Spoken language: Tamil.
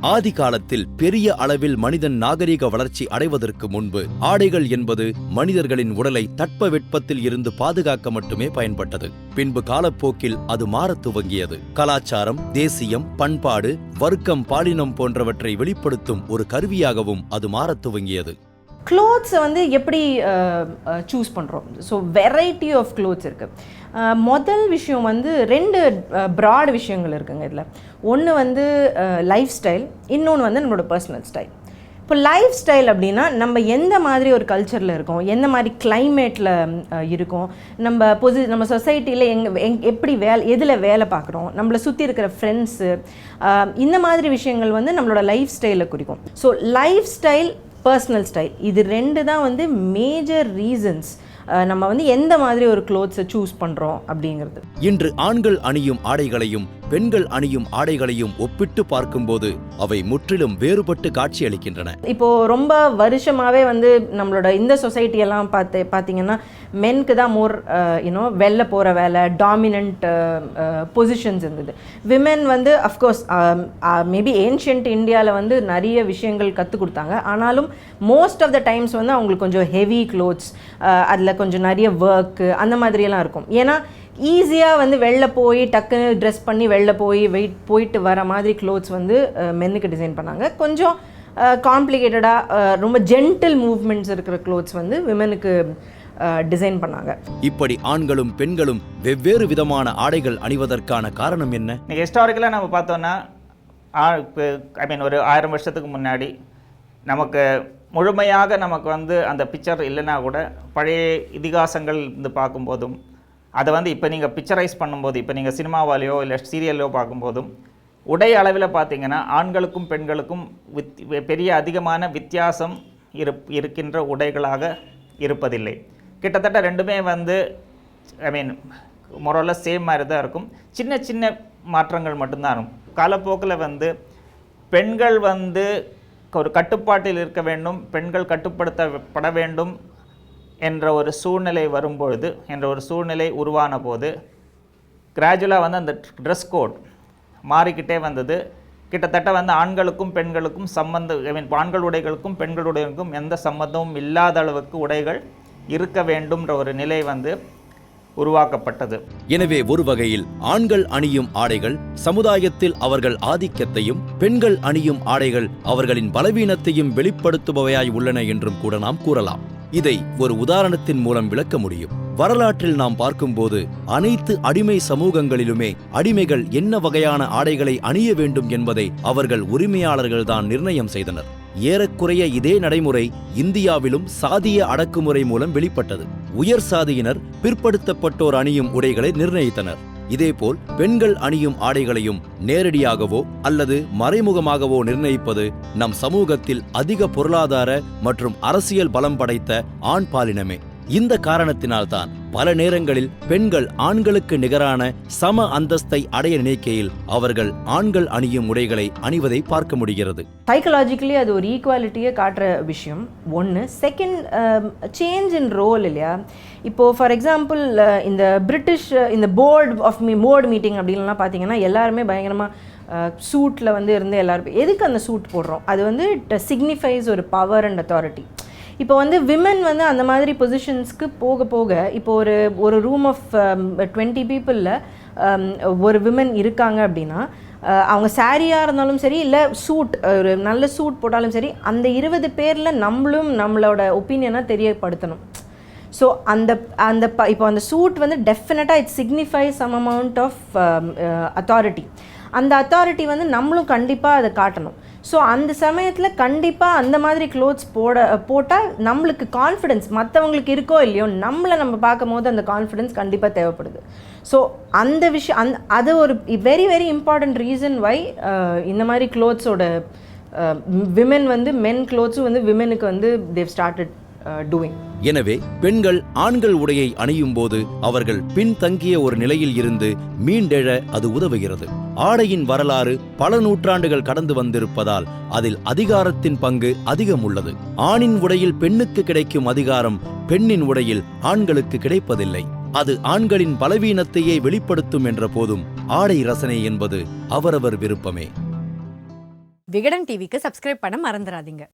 ஆதி காலத்தில் பெரிய அளவில் மனிதன் நாகரிக வளர்ச்சி அடைவதற்கு முன்பு ஆடைகள் என்பது மனிதர்களின் உடலை தட்பவெட்பத்தில் இருந்து பாதுகாக்க மட்டுமே பயன்பட்டது. பின்பு காலப்போக்கில் அது மாறத் துவங்கியது. கலாச்சாரம் தேசியம் பண்பாடு வர்க்கம் பாலினம் போன்றவற்றை வெளிப்படுத்தும் ஒரு கருவியாகவும் அது மாறத் துவங்கியது. க்ளோத்ஸை வந்து எப்படி சூஸ் பண்ணுறோம் ஸோ வெரைட்டி ஆஃப் க்ளோத்ஸ் இருக்குது முதல் விஷயம் வந்து ரெண்டு ப்ராட் விஷயங்கள் இருக்குங்க இதில். ஒன்று வந்து லைஃப் ஸ்டைல் இன்னொன்று வந்து நம்மளோட பர்சனல் ஸ்டைல் இப்போ லைஃப் ஸ்டைல் அப்படின்னா நம்ம எந்த மாதிரி ஒரு கல்ச்சரில் இருக்கோம்? எந்த மாதிரி கிளைமேட்டில் இருக்கோம்? நம்ம பொசி நம்ம சொசைட்டியில் எங்க எங் எப்படி வேலை எதில் வேலை பார்க்குறோம்? நம்மளை சுற்றி இருக்கிற ஃப்ரெண்ட்ஸு இந்த மாதிரி விஷயங்கள் வந்து நம்மளோட லைஃப் ஸ்டைலை குறிக்கும். So life style personal style இது ரெண்டு தான் வந்து மேஜர் ரீசன்ஸ் நம்ம வந்து எந்த மாதிரி ஒரு க்ளோத்ஸை சூஸ் பண்ணுறோம் அப்படிங்கிறது. இன்று ஆண்கள் அணியும் ஆடைகளையும் பெண்கள் அணியும் ஆடைகளையும் ஒப்பிட்டு பார்க்கும்போது அவை முற்றிலும் வேறுபட்டு காட்சியளிக்கின்றன. இப்போது ரொம்ப வருஷமாகவே வந்து நம்மளோட இந்த சொசைட்டி எல்லாம் பார்த்து பார்த்தீங்கன்னா மென்க்கு தான் மோர் யூனோ வெளில போகிற வேலை டாமினண்ட் பொசிஷன்ஸ் இருந்தது. விமென் வந்து அஃப்கோர்ஸ் மேபி ஏன்ஷியன்ட் இந்தியாவில் வந்து நிறைய விஷயங்கள் கற்றுக் கொடுத்தாங்க. ஆனாலும் மோஸ்ட் ஆஃப் த டைம்ஸ் வந்து அவங்களுக்கு கொஞ்சம் ஹெவி க்ளோத்ஸ் அதில் கொஞ்சம் நிறைய ஒர்க்கு அந்த மாதிரியெல்லாம் இருக்கும். ஏன்னா ஈஸியாக வந்து வெளில போய் டக்குன்னு ட்ரெஸ் பண்ணி வெளில போய் வெயிட் போயிட்டு வர மாதிரி க்ளோத்ஸ் வந்து மென்னுக்கு டிசைன் பண்ணாங்க. கொஞ்சம் காம்ப்ளிகேட்டடாக ரொம்ப ஜென்டில் மூவ்மெண்ட்ஸ் இருக்கிற க்ளோத்ஸ் வந்து விமனுக்கு டிசைன் பண்ணாங்க. இப்படி ஆண்களும் பெண்களும் வெவ்வேறு விதமான ஆடைகள் அணிவதற்கான காரணம் என்ன? ஹிஸ்டாரிக்கலாக நம்ம பார்த்தோன்னா ஐ மீன் ஒரு ஆயிரம் வருஷத்துக்கு முன்னாடி நமக்கு முழுமையாக நமக்கு வந்து அந்த பிக்சர் இல்லைன்னா கூட பழைய இதிகாசங்கள் இருந்து பார்க்கும்போதும் அதை வந்து இப்போ நீங்கள் பிக்சரைஸ் பண்ணும்போது இப்போ நீங்கள் சினிமாவாலேயோ இல்லை சீரியல்லையோ பார்க்கும்போதும் உடை அளவில் பார்த்தீங்கன்னா ஆண்களுக்கும் பெண்களுக்கும் வித் பெரிய அதிகமான வித்தியாசம் இரு இருக்கின்ற உடைகளாக இருப்பதில்லை. கிட்டத்தட்ட ரெண்டுமே வந்து ஐ மீன் முறையில் சேம் மாதிரி தான் இருக்கும். சின்ன சின்ன மாற்றங்கள் மட்டும்தான். இருக்கும் காலப்போக்கில் வந்து பெண்கள் வந்து ஒரு கட்டுப்பாட்டில் இருக்க வேண்டும் பெண்கள் கட்டுப்படுத்தப்பட வேண்டும் என்ற ஒரு சூழ்நிலை வரும்பொழுது என்ற ஒரு சூழ்நிலை உருவான போது கிராஜுவலாக வந்து அந்த ட்ரெஸ் கோட் மாறிக்கிட்டே வந்தது. கிட்டத்தட்ட வந்து ஆண்களுக்கும் பெண்களுக்கும் சம்பந்த ஐ மீன் ஆண்கள் உடைகளுக்கும் பெண்கள் உடைகளுக்கும் எந்த சம்மந்தமும் இல்லாத அளவுக்கு உடைகள் இருக்க வேண்டும்ன்ற ஒரு நிலை வந்து உருவாக்கப்பட்டது. எனவே ஒரு வகையில் ஆண்கள் அணியும் ஆடைகள் சமுதாயத்தில் அவர்கள் ஆதிக்கத்தையும் பெண்கள் அணியும் ஆடைகள் அவர்களின் பலவீனத்தையும் வெளிப்படுத்துபவையாய் உள்ளன என்றும் கூட நாம் கூறலாம். இதை ஒரு உதாரணத்தின் மூலம் விளக்க முடியும். வரலாற்றில் நாம் பார்க்கும்போது அனைத்து அடிமை சமூகங்களிலுமே அடிமைகள் என்ன வகையான ஆடைகளை அணிய வேண்டும் என்பதை அவர்கள் உரிமையாளர்கள்தான் நிர்ணயம் செய்தனர். ஏறக்குறைய இதே நடைமுறை இந்தியாவிலும் சாதிய அடக்குமுறை மூலம் வெளிப்பட்டது. உயர் சாதியினர் பிற்படுத்தப்பட்டோர் அணியும் உடைகளை நிர்ணயித்தனர். இதேபோல் பெண்கள் அணியும் ஆடைகளையும் நேரடியாகவோ அல்லது மறைமுகமாகவோ நிர்ணயிப்பது நம் சமூகத்தில் அதிக பொருளாதார மற்றும் அரசியல் பலம் படைத்த ஆண் பாலினமே இந்த காரணத்தினால்தான் பல நேரங்களில் பெண்கள் ஆண்களுக்கு நிகரான சம அந்தஸ்தை அடைய நினைக்கையில் அவர்கள் ஆண்கள் அணியும் உடைகளை அணிவதை பார்க்க முடிகிறது. சைக்கலாஜிக்கலி அது ஒரு ஈக்குவாலிட்டியை காட்டுற விஷயம். ஒன்று செகண்ட் சேஞ்ச் இன் ரோல் இல்லையா? இப்போது ஃபார் எக்ஸாம்பிள் இந்த பிரிட்டிஷ் uh, இந்த board of me board meeting அப்படின்லாம் பார்த்தீங்கன்னா எல்லாருமே பயங்கரமாக சூட்டில் uh, வந்து இருந்து எல்லாருமே எதுக்கு அந்த சூட் போடுறோம்? அது வந்து சிக்னிஃபைஸ் ஒரு பவர் அண்ட் அத்தாரிட்டி இப்போ வந்து விமன் வந்து அந்த மாதிரி பொசிஷன்ஸ்க்கு போக போக இப்போ ஒரு ஒரு ரூம் ஆஃப் டுவெண்ட்டி பீப்புளில் ஒரு விமன் இருக்காங்க அப்படின்னா அவங்க சாரியாக இருந்தாலும் சரி இல்லை சூட் ஒரு நல்ல சூட் போட்டாலும் சரி அந்த இருபது பேரில் நம்மளும் நம்மளோட ஒப்பீனியனை தெரியப்படுத்தணும். ஸோ அந்த அந்த ப இப்போ அந்த சூட் வந்து டெஃபினட்டாக it signify some amount of authority அந்த அத்தாரிட்டி வந்து நம்மளும் கண்டிப்பாக அதை காட்டணும். ஸோ அந்த சமயத்தில் கண்டிப்பாக அந்த மாதிரி க்ளோத்ஸ் போட போட்டால் நம்மளுக்கு கான்ஃபிடென்ஸ் மற்றவங்களுக்கு இருக்கோ இல்லையோ நம்மளை நம்ம பார்க்கும் போது அந்த கான்ஃபிடென்ஸ் கண்டிப்பாக தேவைப்படுது. ஸோ அந்த விஷயம் அந் அது ஒரு very very important reason why இந்த மாதிரி க்ளோத்ஸோட விமென் uh, வந்து மென் க்ளோத்ஸும் வந்து விமெனுக்கு வந்து தேவ் ஸ்டார்டட் டூயிங் எனவே பெண்கள் ஆண்கள் உடையை அணியும் போது அவர்கள் பின்தங்கிய ஒரு நிலையில் இருந்து மீண்டெழ அது உதவுகிறது. ஆடையின் வரலாறு பல நூற்றாண்டுகள் கடந்து வந்திருப்பதால் அதில் அதிகாரத்தின் பங்கு அதிகம் உள்ளது. ஆணின் உடையில் பெண்ணுக்கு கிடைக்கும் அதிகாரம் பெண்ணின் உடையில் ஆண்களுக்கு கிடைப்பதில்லை. அது ஆண்களின் பலவீனத்தையே வெளிப்படுத்தும் என்ற போதும் ஆடை ரசனை என்பது அவரவர் விருப்பமே. விகடன் டிவிக்கு சப்ஸ்கிரைப் பண்ண மறந்துடாதீங்க